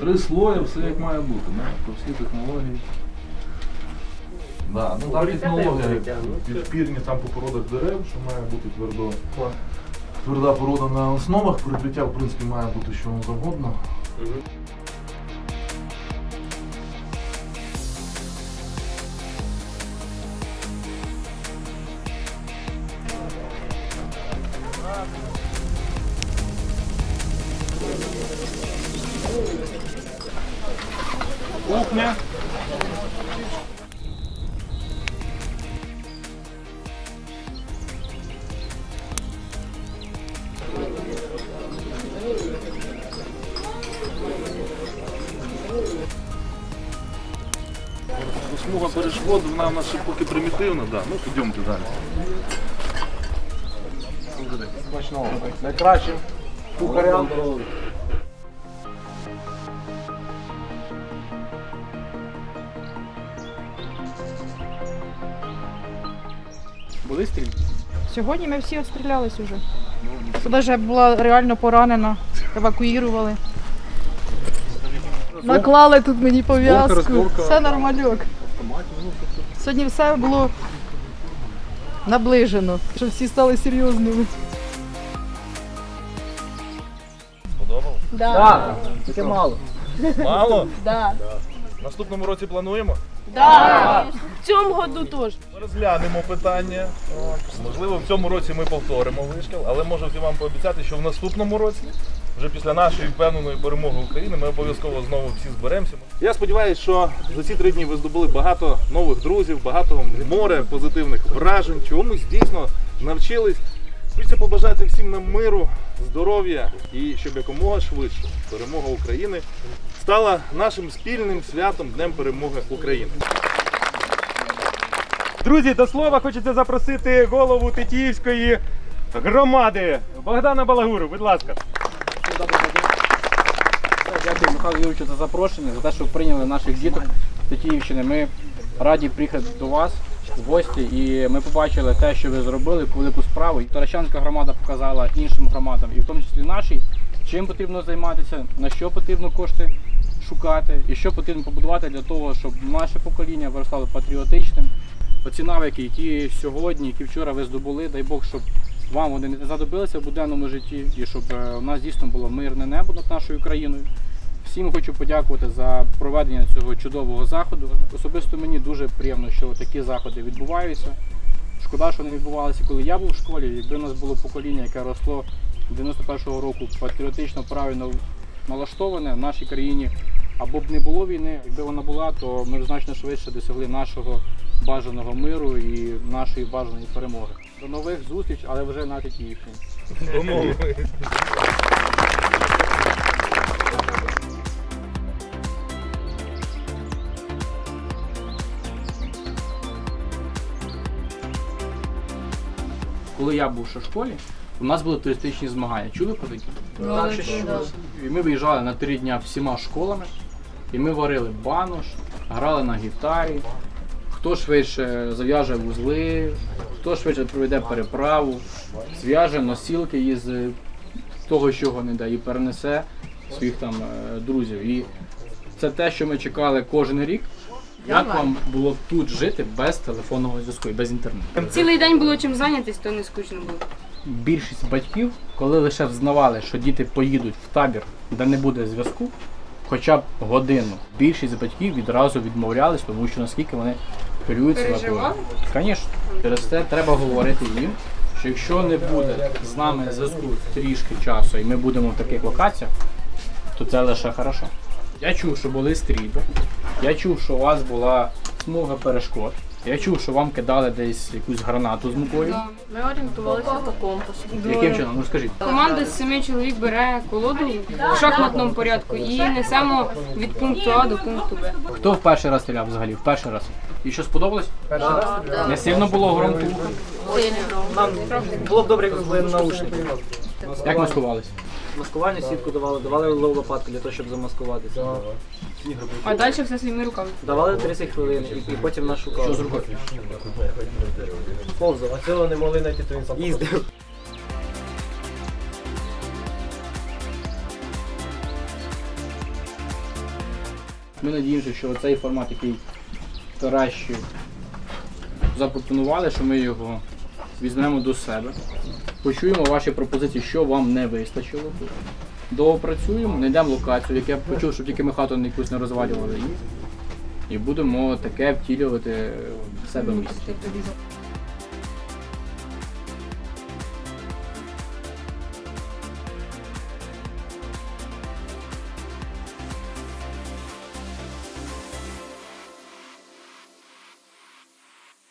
Три слої, все як має бути, да? по всій технології. Да, ну там технологія підпірні там по породах дерев, що має бути твердо, тверда порода на основах, перекриття в принципі має бути що завгодно. Кухня. Смуга перешкод, вона в нас ще поки примітивна, да. ну підйомте далі. Найкращим кухарям. Були стрільби? Сьогодні ми всі відстрілялись уже. Сюди вже була реально поранена, евакуювали. Наклали тут мені пов'язку. Все нормальок. Сьогодні все було наближено, щоб всі стали серйозними. Сподобалось? Так, тільки мало. Мало? Да. В наступному році плануємо? Да. В цьому году теж. Ми Розглянемо питання. От. Можливо, в цьому році ми повторимо вишкіл, але можу вам пообіцяти, що в наступному році, вже після нашої впевненої перемоги України, ми обов'язково знову всі зберемося. Я сподіваюся, що за ці три дні ви здобули багато нових друзів, багато море позитивних вражень, чомусь дійсно навчились. Хочеться побажати всім нам миру, здоров'я і щоб якомога швидше перемога України стала нашим спільним святом Днем перемоги України. Друзі, до слова хочеться запросити голову Тетіївської громади Богдана Балагуру. Будь ласка. Дякую Михайлу Юрійовичу за запрошення, за те, що прийняли наших діток з Тетіївщини. Ми раді приїхати до вас в гості і ми побачили те, що ви зробили, велику справу. І Таращанська громада показала іншим громадам, і в тому числі нашій, чим потрібно займатися, на що потрібно кошти шукати, і що потрібно побудувати для того, щоб наше покоління виростало патріотичним. Оці навики, які сьогодні, які вчора ви здобули, дай Бог, щоб вам вони не задобилися в буденному житті, і щоб е, у нас дійсно було мирне небо над нашою країною. Всім хочу подякувати за проведення цього чудового заходу. Особисто мені дуже приємно, що такі заходи відбуваються. Шкода, що вони відбувалися, коли я був в школі. Якби у нас було покоління, яке росло 91-го року патріотично правильно налаштоване в нашій країні, або б не було війни, якби вона була, то ми б значно швидше досягли нашого бажаного миру і нашої бажаної перемоги. До нових зустріч, але вже на Тетіївщині. Домовились. Коли я був ще в школі, у нас були туристичні змагання. Чули про такі? Так, що що? І ми виїжджали на три дня всіма школами, і ми варили банош, грали на гітарі. Хто швидше зав'яже вузли, хто швидше проведе переправу, зв'яже носілки із того, чого не дає, і перенесе своїх там е, друзів. І це те, що ми чекали кожен рік. Як вам було тут жити без телефонного зв'язку і без інтернету? Цілий день було чим зайнятись, то не скучно було. більшість батьків, коли лише взнавали, що діти поїдуть в табір, де не буде зв'язку, хоча б годину, більшість батьків відразу відмовлялись, тому що наскільки вони хвилюються на Переживали? Звісно, через це треба говорити їм, що якщо не буде з нами зв'язку трішки часу, і ми будемо в таких локаціях, то це лише хорошо. Я чув, що були стрільби, я чув, що у вас була смуга перешкод. Я чув, що вам кидали десь якусь гранату з мукою. Ми орієнтувалися по компасу. Яким чином? Ну скажіть. Команда з семи чоловік бере колоду в шахматному порядку і несемо від пункту А до пункту Б. Хто в перший раз стріляв взагалі? В перший раз. І що сподобалось? Перший раз Не сильно було громко. Нам було б добре, якби були наушники. Як маскувались? маскувальну сітку давали, давали лопатку для того, щоб замаскуватися. А далі все своїми руками. Давали 30 хвилин і, і потім нас шукали. Що з рукою? Повзав. А цього не могли знайти, то він сам їздив. Ми надіємося, що цей формат, який Таращі запропонували, що ми його візьмемо до себе. Почуємо ваші пропозиції, що вам не вистачило. Доопрацюємо, знайдемо локацію, як я почув, щоб тільки ми хату якусь не розвалювали. І будемо таке втілювати в себе в місті.